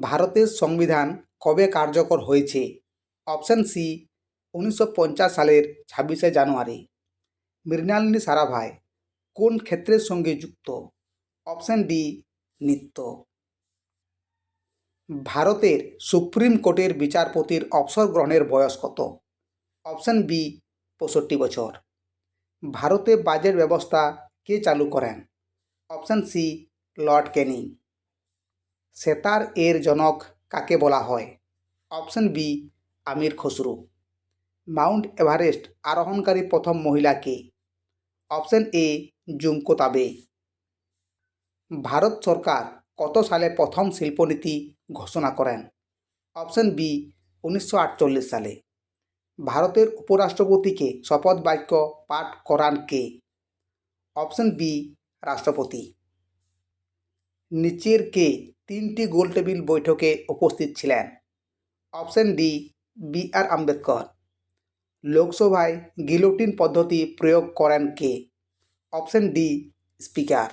ভারতের সংবিধান কবে কার্যকর হয়েছে? অপশান সি, উনিশশো পঞ্চাশ সালের ছাব্বিশে জানুয়ারি। মৃণালিনী সারাভাই, কোন ক্ষেত্রের সঙ্গে যুক্ত? অপশান ডি, নৃত্য। ভারতের সুপ্রিম কোর্টের বিচারপতির অবসর গ্রহণের বয়স কত? অপশান বি, পঁয়ষট্টি বছর। ভারতে বাজেট ব্যবস্থা কে চালু করেন? অপশান সি, লর্ড ক্যানিং সেতার এর জনক কাকে বলা হয়? Option B, Amir Khusrau. Mount Everest আরোহণকারী প্রথম মহিলা কে? অপশান এ, জুমকো তাবে। ভারত সরকার কত সালে প্রথম শিল্পনীতি ঘোষণা করেন? অপশন বি, উনিশশো আটচল্লিশ সালে। ভারতের উপরাষ্ট্রপতিকে শপথ বাক্য পাঠ করান কে? অপশন বি, রাষ্ট্রপতি। নিচের কে তিনটি গোলটেবিল বৈঠকে উপস্থিত ছিলেন। Option D, B R Ambedkar. লোকসভায় গিলোটিন পদ্ধতি প্রয়োগ করেন কে? Option D, speaker.